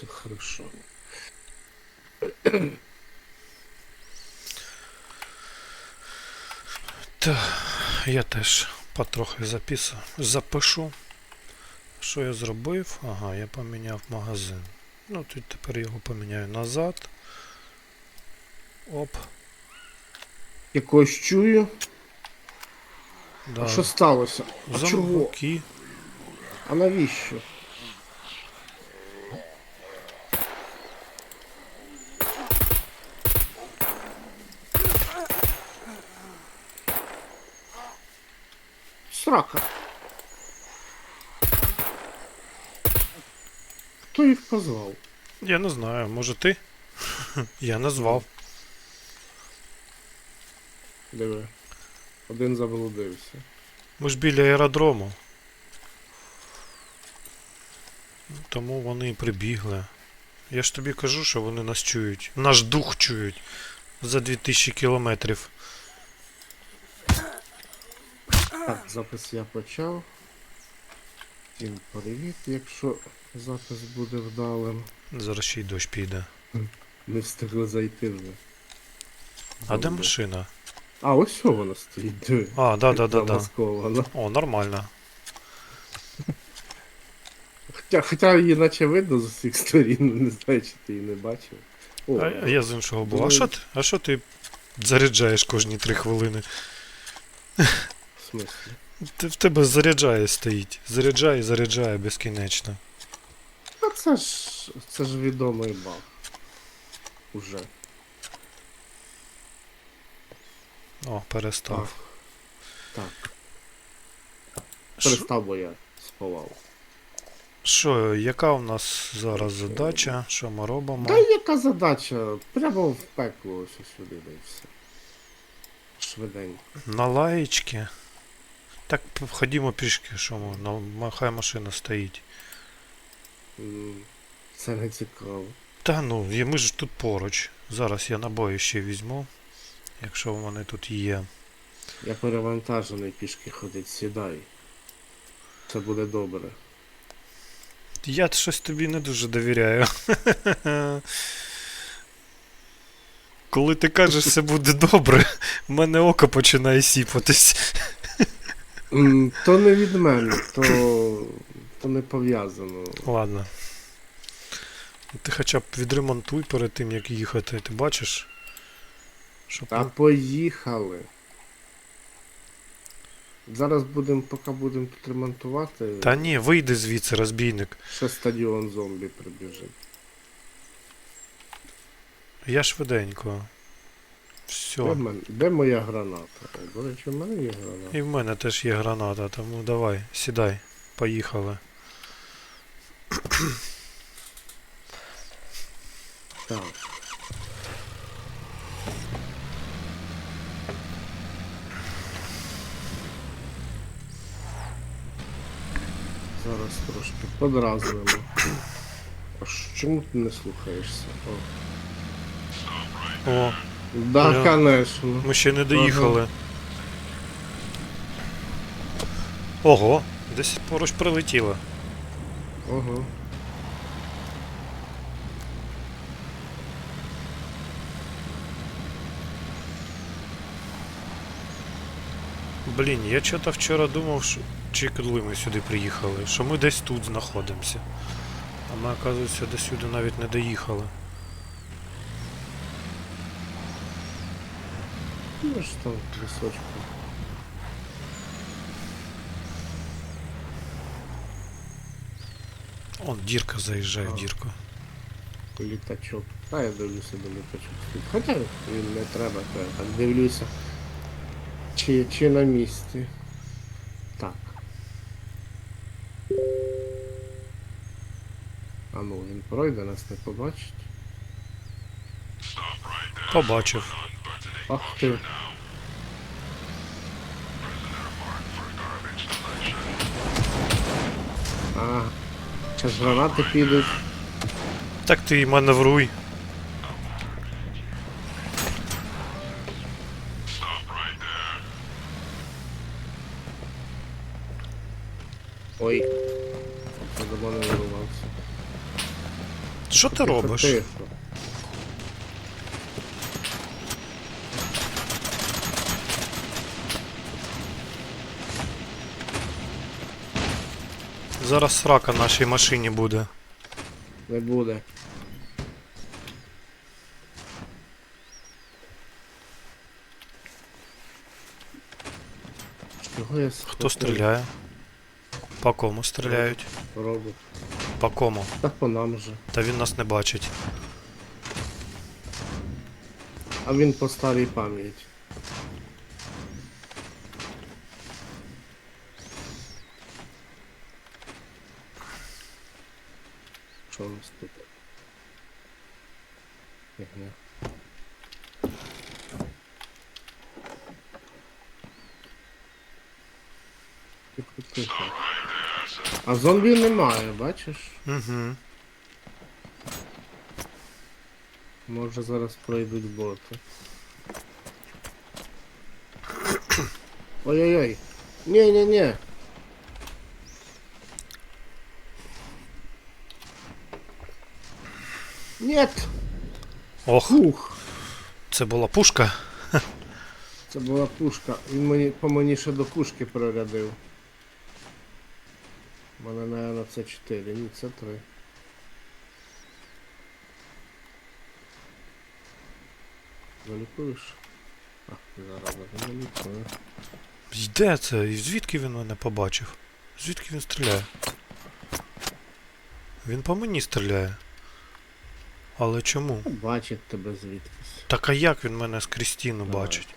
Все хорошо. Та, я теж потрохи запису, запишу. Що я зробив? Ага, я поміняв магазин. Ну, тут тепер його поміняю назад. Оп. Якось чую. Да. А що сталося? А чого? А навіщо? Срака. Хто їх позвав? Я не знаю, може ти? Я назвав. Диви. Один заблудився. Ми ж біля аеродрому. Тому вони прибігли. Я ж тобі кажу, що вони нас чують. Наш дух чують. За 2000 кілометрів. Так, запис я почав. Всім привіт, якщо запис буде вдалим. Зараз ще й дощ піде. Не встигли зайти вже. А де машина? А, ось що вона стоїть. А, да, да, да, да. О, нормально. Хоча, хоча її наче видно з усіх сторін, не знаю, чи ти її не бачив. О, А, я з іншого був. А що ти? А що ти заряджаєш кожні 3 хвилини? Смислі. Ти в тебе заряджає стоїть. Заряджає і заряджає безкінечно. А це ж це ж відомий баг. Уже. О, перестав. Так. Що- Перестав, бо я сховав. Що, яка у нас зараз задача? Що ми робимо? Та яка задача? Прямо в пекло ось сюди і все. Швиденько. На лаєчки. Так ходімо пішки, що ми, на, ма- хай машина стоїть. Це не цікаво. Та ну, ми ж тут поруч. Зараз я набої ще візьму, якщо вони тут є. Я перевантажений пішки ходить, сідай. Це буде добре. Я щось тобі не дуже довіряю. Коли ти кажеш, все буде добре, в мене око починає сіпатись. То не від мене, то, то не пов'язано. Ладно. Ти хоча б відремонтуй перед тим, як їхати, ти бачиш? Щоб... Та поїхали. Зараз будемо, поки будемо тут ремонтувати, Та ні, вийди звідси, розбійник. ще стадіон зомбі прибіжить. Я швиденько. Де, Все. в мене- де моя граната? О, До речі, в мене є граната. І в мене теж є граната, тому давай, сідай, поїхали. Так. Зараз трошки подразнимо. А чому ти не слухаєшся? О. О, Да, Бля. конечно. ми ще не доїхали. Ого, десь поруч прилетіло. Ого. Блін, я чого-то вчора думав, що... чи коли ми сюди приїхали, що ми десь тут знаходимося. А ми, оказується, до сюди навіть не доїхали. Ну ж там лісочку. Он дірка заїжджає в А. дірку. Літачок. А я дивлюся до літачок стоїть. Хоча він не треба, то я так дивлюся. Чи, чи на місці. Так. А ну він пройде, нас не побачить. Побачив. Ах ти. Зараз гранати підуть. Так ти маневруй. Ой. Я вирвався. Що ти робиш? Тихо. Зараз срака нашій машині буде. Не буде. Чого я Хто стріляє? По кому стріляють? Робот. По кому? Та по нам же. Та він нас не бачить. А він по старій пам'яті. Нас тут? Фігня. Тихо, тихо. А зомбі немає, бачиш? Угу. Може зараз пройдуть боти. Ой-ой-ой. Не-не-не. Нет! Ох, Фух! це була пушка. Це була пушка. Він мені, по мені ще до пушки прорядив. У мене, наверное, це 4, ні, це 3. Залікуєш? А, зараз не залікую. Йде це? І звідки він мене побачив? Звідки він стріляє? Він по мені стріляє. Але чому? Бачить тебе звідкись. Так а як він мене з Крістіну бачить?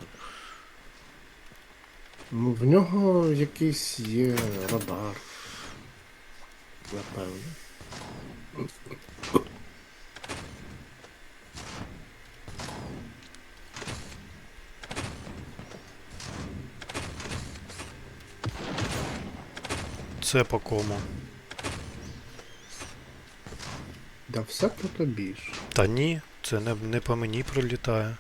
Ну, в нього якийсь є радар. Напевно. Це по кому? Да все по тобі ж. Та ні, це не, не по мені прилітає.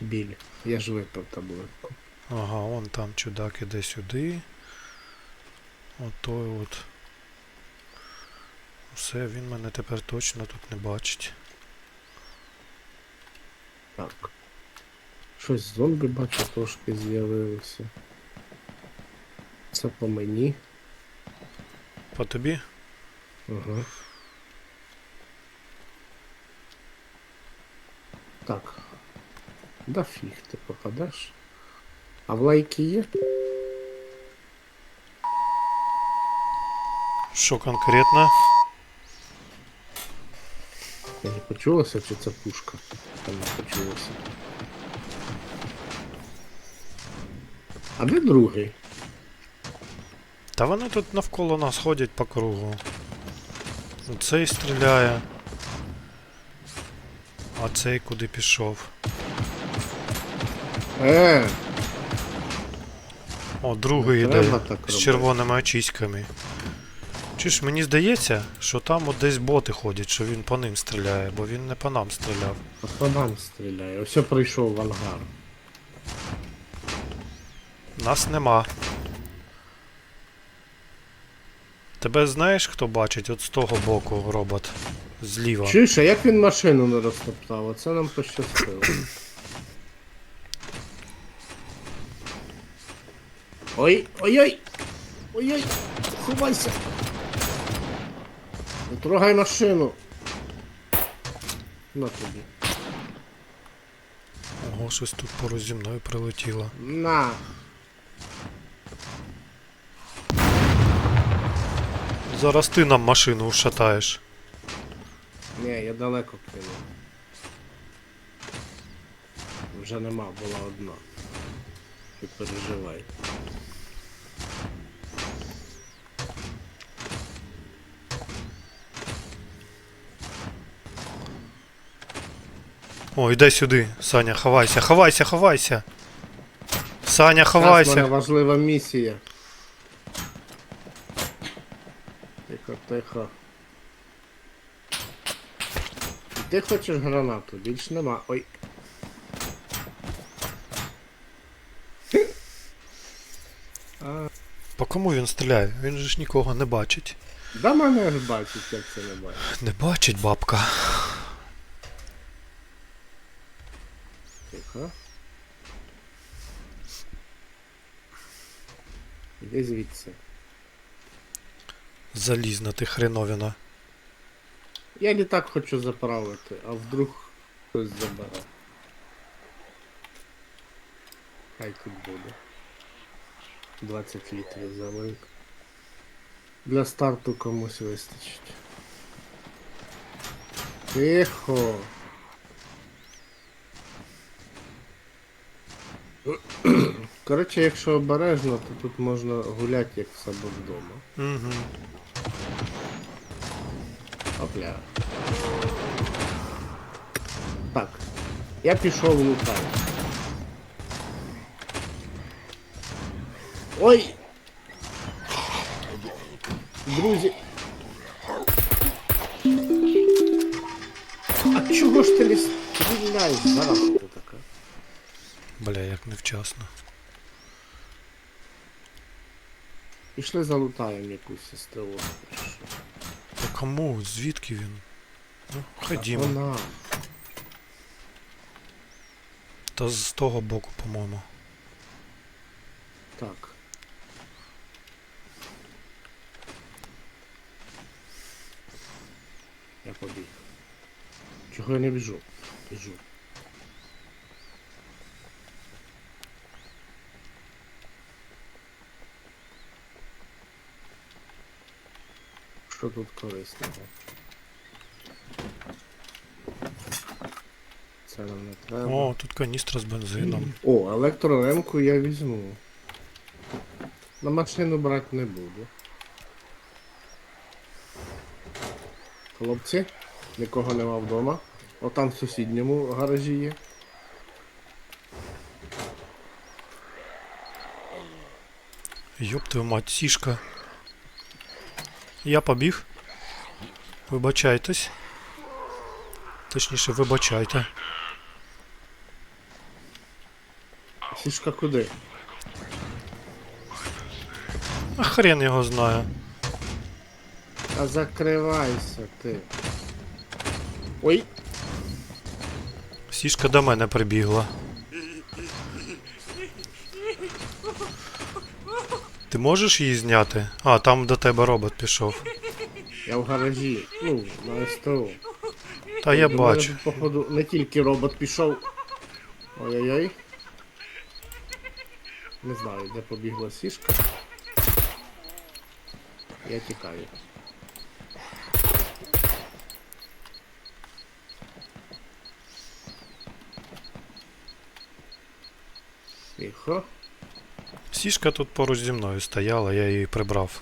Біль. Я ж випив таблетку. Ага, вон там чудак іде сюди. Отой от. Все, він мене тепер точно тут не бачить. Так. Щось зомбі бачу трошки з'явилося. Це по мені. По тобі? Ага. Так. Да фіг ти попадеш. А в лайки є? Що конкретно? Я не почулося, чи це пушка? Там не почулося. А де другий? Та вони тут навколо нас ходять по кругу. Цей стріляє. А цей куди пішов? Е, О, другий йде з робити. червоними очиськами. Чи ж мені здається, що там от десь боти ходять, що він по ним стріляє, бо він не по нам стріляв. а по нам стріляє. Ось прийшов в ангар. Нас нема. Тебе знаєш, хто бачить от з того боку робот? Зліва. Чуєш, а як він машину не розтоптав? Оце нам пощастило. Ой, ой-ой! Ой-ой! Ховайся! Не трогай машину! На тобі. Ого, щось тут поруч зі мною прилетіло. На! Зараз ти нам машину ушатаєш. Ні, я далеко кинув. Вже нема, була одна. Не переживай. О, йди сюди, Саня, ховайся, ховайся, ховайся. Саня, в мене важлива місія. Тихо, тихо. І Ти хочеш гранату? Більш нема. Ой. По кому він стріляє? Він же ж нікого не бачить. Да мене ж бачить, як це не бачить. Не бачить бабка. Тихо. Іди звідси. Залізна ти хреновина. Я не так хочу заправити, а вдруг хтось забере. Хай тут буде. 20 літрів залив. Для старту комусь вистачить. Тихо. Коротше, якщо обережно, то тут можна гуляти як в себе вдома. Угу. Опля. Так. Я пішов лутати. Ой! Друзі. А чого ж ти не стріляєш? Зараз ти така. Бля, як невчасно. Пішли залутаємо якусь сестру. Та кому? Звідки він? Ну, ходімо. Вона. Та з того боку, по-моєму. Так. Я побіг. Чого я не біжу? Біжу. Що тут корисного? Це нам не треба. О, тут каністра з бензином. О, електроремку я візьму. На машину брати не буду. Хлопці, нікого нема вдома. О, там в сусідньому гаражі є. Йоп твою мать, сішка. Я побіг. Вибачайтесь. Точніше, вибачайте. Сішка куди? А хрен його знає. А закривайся ти. Ой, Сішка до мене прибігла. Ти можеш її зняти? А, там до тебе робот пішов. я в гаражі. Ну, на СТО. Та я До мене бачу. Походу, не тільки робот пішов. Ой-ой-ой. Не знаю, де побігла сішка. Я тікаю. Тихо. Сішка тут поруч зі мною стояла, я її прибрав.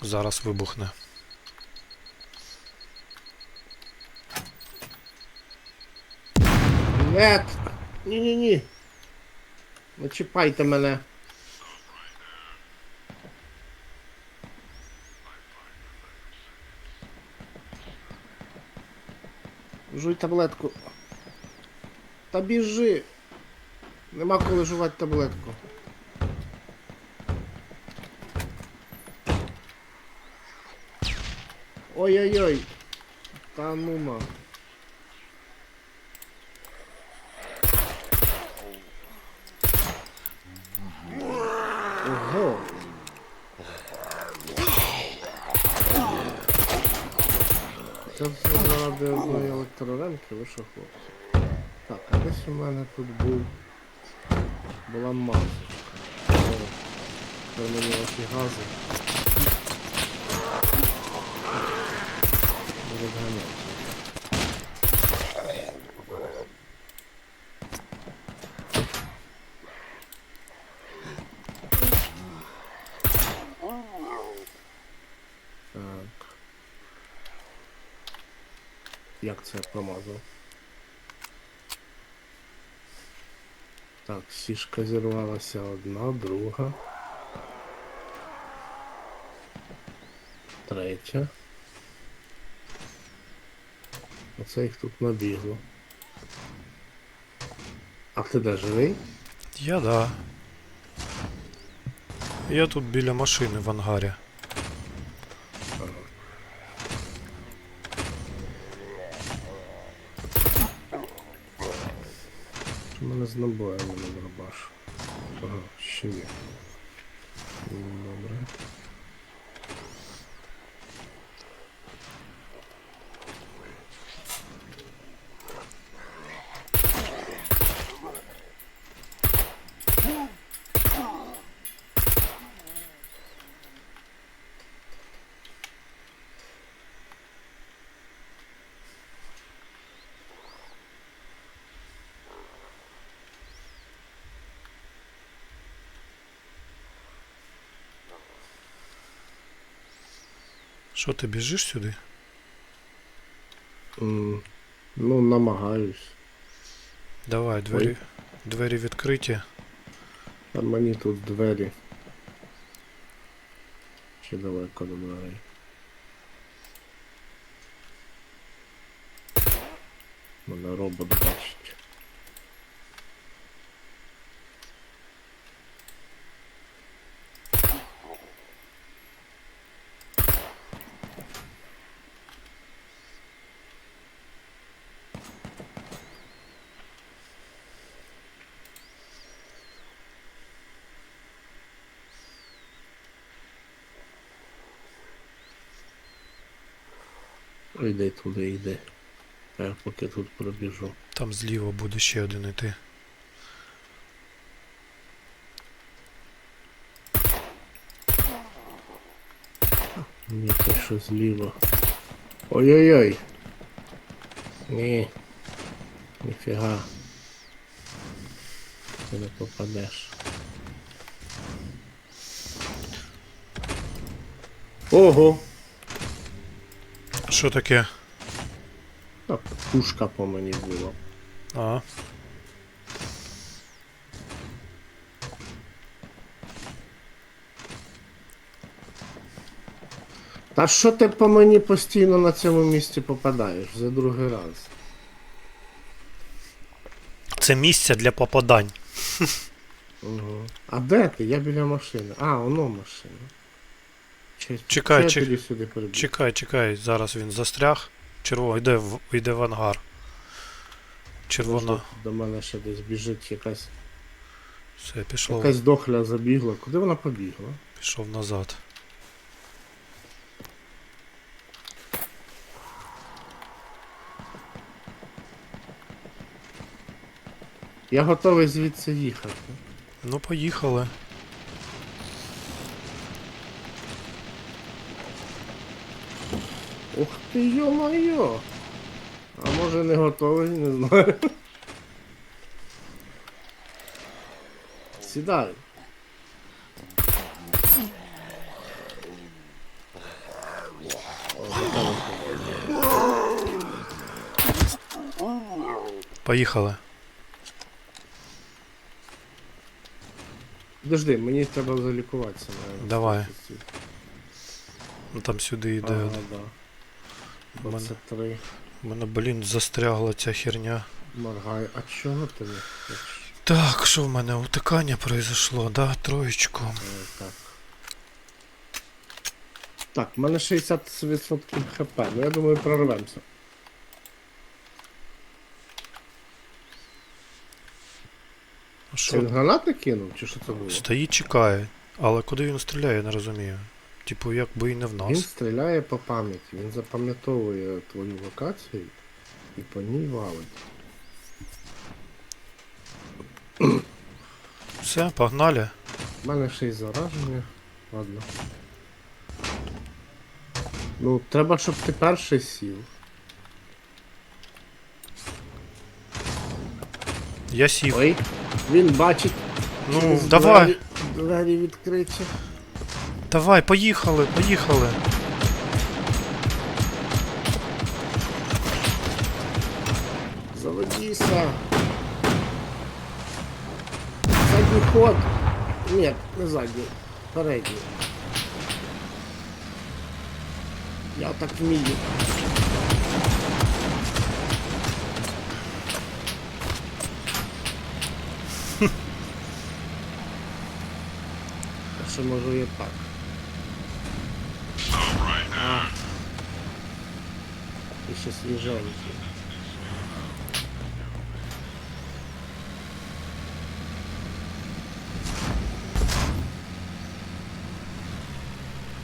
Зараз вибухне. Нет! Ні-ні-ні. Не чіпайте мене. Жуй таблетку. Та біжи. Нема коли жувати таблетку. Ой-ой-ой. Та нума. Ого. Це все заради одної електроремки, ви хлопці? Так, а десь у мене тут був. Була масочка. Це мені оці гази. Будуть Як це я промазав? Так, сішка зірвалася одна, друга. Третя. Оце їх тут набігло. А ти де живий? Я да. Я тут біля машини в ангарі. У мене з набоями на дробаш. Ага, ще є. М, Добре. Що ти біжиш сюди? М, Ну, намагаюсь. Давай, двері. Двері відкриті. А мені тут двері. Ще далеко до дверей. Мене робот бачить. Йди туди, йди. А я поки тут пробіжу. Там зліва буде ще один іти. Ні, це що зліва. Ой-ой-ой. Ні. Ніфіга. Ти не попадеш. Ого! Що таке? Так, пушка по мені була. А, Та що ти по мені постійно на цьому місці попадаєш за другий раз? це місце для попадань. Угу. А де ти? Я біля машини. А, воно машина. Чекай, чек- тоді? Чекай, чекай, зараз він застряг. Червоно, йде в, йде в ангар. Червона. Можливо, До мене ще десь біжить якась. Все, пішов, Якась дохля забігла. Куди вона побігла? пішов назад. Я готовий звідси їхати. Ну, поїхали. Ух ти йо-моє! А може не готовий, не знаю. Сідай. О, готовий. Поїхали. Подожди, мені треба залікуватися. наверное. Давай. Ну там сюди йде. Ага, один. да. У мене, 23. у мене, блін, застрягла ця херня. Моргай. А чого ти? Так, що в мене утикання произошло, да? Троєчку. Е, Так. Так, в мене 60% хп, ну я думаю, прорвемося. Що? він гранати кинув, чи що це було? Стоїть, чекає. Але куди він стріляє, я не розумію. Типу, якби і не в нас. Він стріляє по пам'яті, він запам'ятовує твою локацію і по ній валить. Все, погнали. У мене ще й зараження. Ладно. Ну, треба, щоб ти перший сів. Я сів. Ой, він бачить. Ну, через давай, Двері, двері відкриті. Давай, поїхали, поїхали. Заводіся. Задній ход. Ні, не задній. Передній. Я так вмію. Ще можу і так. Ще свіженький.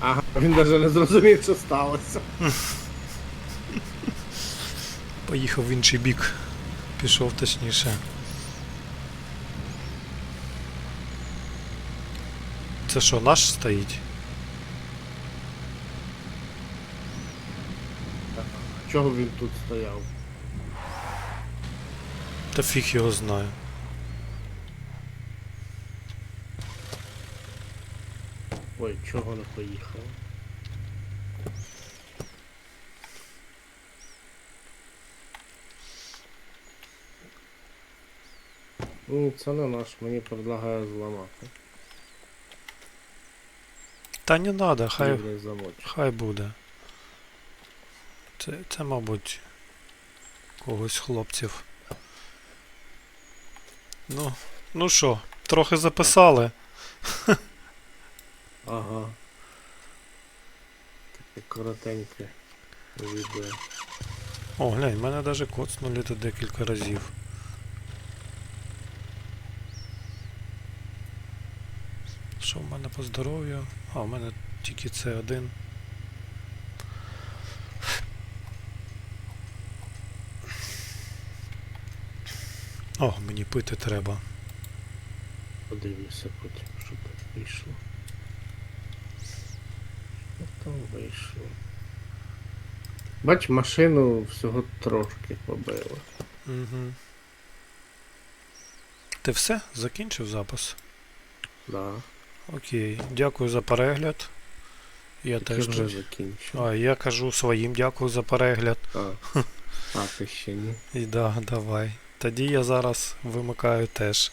Ага, він навіть не зрозумів, що сталося. Поїхав в інший бік. Пішов точніше. Це що, наш стоїть? Чого він тут стояв? Та фіг його знає. Ой, чого не поїхав? Ну, це не наш, мені предлагає зламати. Та не надо, хай, хай буде. Це, це, мабуть, когось хлопців. Ну, ну що, трохи записали. Ага. Таке коротеньке відео. О, глянь, мене навіть коцнули тут декілька разів. Що в мене по здоров'ю? А, в мене тільки це один. О, мені пити треба. Подивлюся потім, що тут вийшло. Що там вийшло? Бач, машину всього трошки побило. Угу. Ти все? Закінчив запис? Да. Окей, дякую за перегляд. Я Я теж вже закінчив. А, я кажу своїм дякую за перегляд. А, а ти ще ні. І да, давай. Тоді я зараз вимикаю теж.